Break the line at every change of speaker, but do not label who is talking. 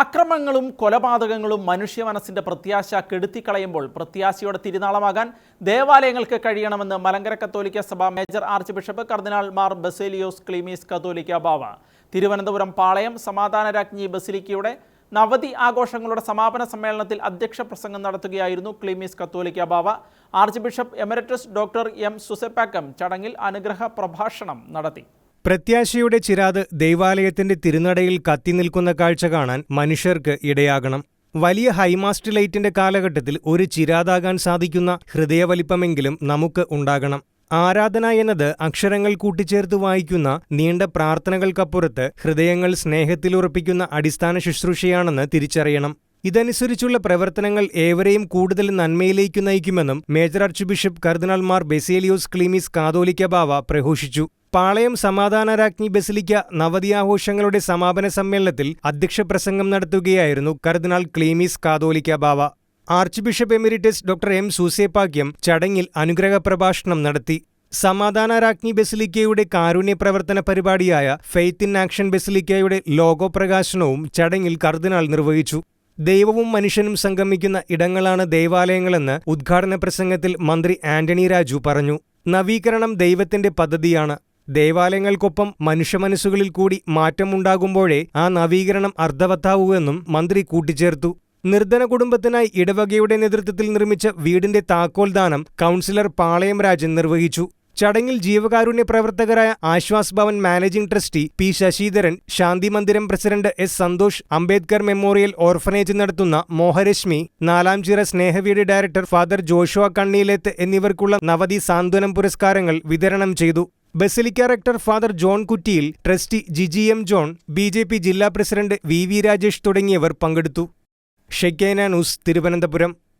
അക്രമങ്ങളും കൊലപാതകങ്ങളും മനുഷ്യ മനസ്സിന്റെ പ്രത്യാശ കെടുത്തിക്കളയുമ്പോൾ പ്രത്യാശയുടെ തിരുനാളമാകാൻ ദേവാലയങ്ങൾക്ക് കഴിയണമെന്ന് മലങ്കര കത്തോലിക്ക സഭ മേജർ ആർച്ച് ബിഷപ്പ് കർദിനാൾ മാർ ബസേലിയോസ് ക്ലീമീസ് കത്തോലിക്ക ബാവ. തിരുവനന്തപുരം പാളയം സമാധാന രാജ്ഞി ബസിലിക്കയുടെ നവതി ആഘോഷങ്ങളുടെ സമാപന സമ്മേളനത്തിൽ അധ്യക്ഷ പ്രസംഗം നടത്തുകയായിരുന്നു ക്ലീമീസ് കത്തോലിക്ക ബാവ. Archbishop emeritus doctor M Soosapakiam ചടങ്ങിൽ അനുഗ്രഹ പ്രഭാഷണം നടത്തി.
പ്രത്യാശയുടെ ചിരാത് ദൈവാലയത്തിന്റെ തിരുനടയിൽ കത്തിനിൽക്കുന്ന കാഴ്ച കാണാൻ മനുഷ്യർക്ക് ഇടയാകണം. വലിയ ഹൈമാസ്റ്റ് ലൈറ്റിന്റെ കാലഘട്ടത്തിൽ ഒരു ചിരാതാകാൻ സാധിക്കുന്ന ഹൃദയവലിപ്പമെങ്കിലും നമുക്ക് ഉണ്ടാകണം. ആരാധന എന്നത് അക്ഷരങ്ങൾ കൂട്ടിച്ചേർത്ത് വായിക്കുന്ന നീണ്ട പ്രാർത്ഥനകൾക്കപ്പുറത്ത് ഹൃദയങ്ങൾ സ്നേഹത്തിലുറപ്പിക്കുന്ന അടിസ്ഥാന ശുശ്രൂഷയാണെന്ന് തിരിച്ചറിയണം. ഇതനുസരിച്ചുള്ള പ്രവർത്തനങ്ങൾ ഏവരെയും കൂടുതൽ നന്മയിലേക്ക് നയിക്കുമെന്നും മേജർ ആർച്ച് ബിഷപ്പ് കർദിനാൾമാർ ബെസേലിയോസ് ക്ലീമിസ് കാതോലിക്ക ബാവ പ്രഘോഷിച്ചു. പാളയം സമാധാന രാജ്ഞി ബസിലിക്ക നവതിയാഘോഷങ്ങളുടെ സമാപന സമ്മേളനത്തിൽ അധ്യക്ഷ പ്രസംഗം നടത്തുകയായിരുന്നു കർദിനാൾ ക്ലീമീസ് കാതോലിക്ക ബാവ. Archbishop emeritus doctor M. Soosapakiam ചടങ്ങിൽ അനുഗ്രഹ പ്രഭാഷണം നടത്തി. സമാധാന രാജ്ഞി ബസിലിക്കയുടെ കാരുണ്യ പ്രവർത്തന പരിപാടിയായ ഫെയ്ത്ത് ഇൻ ആക്ഷൻ ബസിലിക്കയുടെ ലോഗോ പ്രകാശനവും ചടങ്ങിൽ കർദിനാൾ നിർവഹിച്ചു. ദൈവവും മനുഷ്യനും സംഗമിക്കുന്ന ഇടങ്ങളാണ് ദേവാലയങ്ങളെന്ന് ഉദ്ഘാടന പ്രസംഗത്തിൽ മന്ത്രി ആന്റണി രാജു പറഞ്ഞു. നവീകരണം ദൈവത്തിന്റെ പദ്ധതിയാണ്. ദേവാലയങ്ങൾക്കൊപ്പം മനുഷ്യമനസ്സുകളിൽ കൂടി മാറ്റമുണ്ടാകുമ്പോഴേ ആ നവീകരണം അർത്ഥവത്താവൂവെന്നും മന്ത്രി കൂട്ടിച്ചേർത്തു. നിർധന കുടുംബത്തിനായി ഇടവകയുടെ നേതൃത്വത്തിൽ നിർമ്മിച്ച വീടിന്റെ താക്കോൽ ദാനം കൗൺസിലർ പാളയം രാജൻ നിർവഹിച്ചു. ചടങ്ങിൽ ജീവകാരുണ്യ പ്രവർത്തകരായ Ashwas Bhavan managing trustee P Sasidharan Shanti Mandiram president S Santhosh Ambedkar memorial orphanage നടത്തുന്ന Moharashmi Nalanchira Snehaveedu director father Joshua Kanniyileth എന്നിവർക്കുള്ള നവതി സാന്ത്വനം പുരസ്കാരങ്ങൾ വിതരണം ചെയ്തു. Basilica rector father John Kuttiyil trustee Jiji M John B J P ജില്ലാ president V V Rajesh തുടങ്ങിയവർ പങ്കെടുത്തു. ഷെക്കേന news Thiruvananthapuram.